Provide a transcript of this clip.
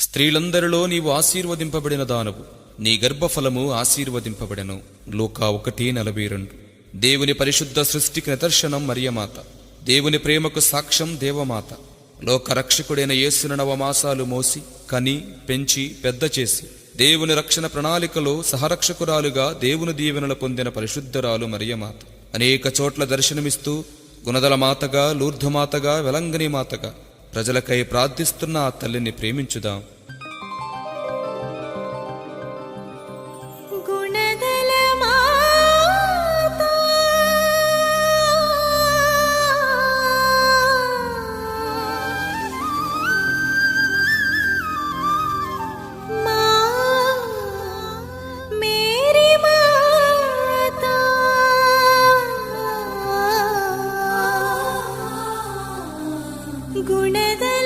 స్త్రీలందరిలో నీవు ఆశీర్వదింపబడిన దానవు. నీ గర్భఫలము ఆశీర్వదింపబడెను. లోకా ఒకటి నలభై రెండు. దేవుని పరిశుద్ధ సృష్టికి నిదర్శనం మరియమాత. దేవుని ప్రేమకు సాక్ష్యం దేవమాత. లోకరక్షకుడైన యేసును నవమాసాలు మోసి కని పెంచి పెద్ద చేసి దేవుని రక్షణ ప్రణాళికలో సహరక్షకురాలుగా దేవుని దీవెనలు పొందిన పరిశుద్ధరాలు మరియమాత. అనేక చోట్ల దర్శనమిస్తూ గుణదల మాతగా లూర్ధమాతగా వెలంగని మాతగా ప్రజలకై ప్రార్థిస్తున్న ఆ తల్లిని ప్రేమించుదాం. குணதா